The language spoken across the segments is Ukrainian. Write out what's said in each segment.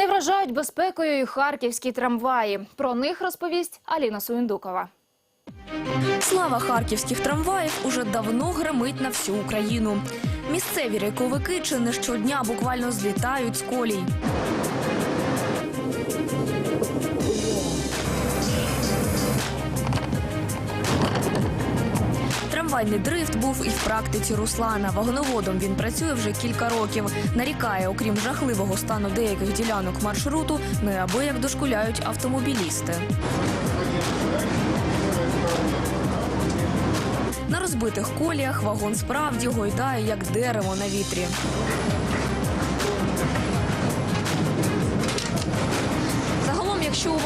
Не вражають безпекою і харківські трамваї. Про них розповість Аліна Суєндукова. Слава харківських трамваїв уже давно гримить на всю Україну. Місцеві рейковики чи не щодня буквально злітають з колій. Трамвайний дрифт був і в практиці Руслана. Вагоноводом він працює вже кілька років. Нарікає, окрім жахливого стану деяких ділянок маршруту, неабияк дошкуляють автомобілісти. На розбитих коліях вагон справді гойдає, як дерево на вітрі.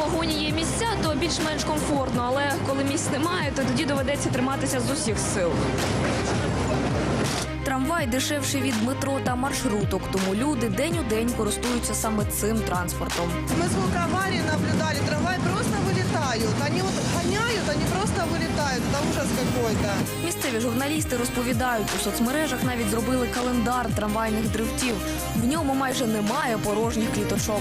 Вагоні є місця, то більш-менш комфортно, але коли місць немає, то тоді доведеться триматися з усіх сил. Трамвай дешевший від метро та маршруток, тому люди день у день користуються саме цим транспортом. Ми трамваи просто вылетают. Они вот гоняют, они просто вылетают. Это ужас какой-то. Місцеві журналісти розповідають, у соцмережах навіть зробили календар трамвайних дрифтів. В ньому майже немає порожніх кліточок.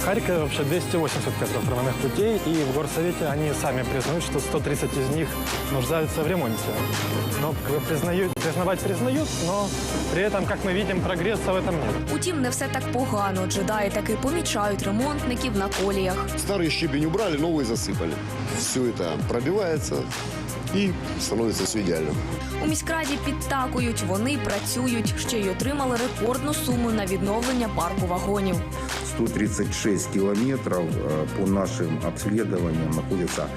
В Харькове вообще 280 километров трамвайных путей, и в горсовете они сами признают, что 130 из них нуждаются в ремонте. Но как бы, признают, признавать признают, но при этом, как мы видим, прогресса в этом нет. Утім, не все так погано. Джедаї таки помічають ремонтників на коліях. Старый щебень убрали, новый засыпали. Все это пробивается и становится все идеальным. У міськраді підтакують. Вони працюють. Ще й отримали рекордну суму на відновлення парку вагонів. 136 километров э, по нашим обследованиям находятся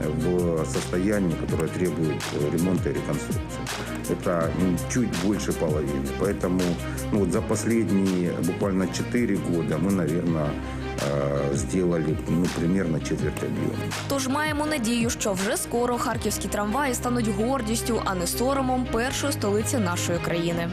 в состоянии, которое требует э, ремонта и реконструкции. Это м, чуть больше половины. Поэтому ну, вот за последние буквально 4 года мы, наверное, сделали ну, примерно четверть объема. Тож маємо надію, що вже скоро харківські трамваї стануть гордістю, а не соромом першої столиці нашої країни.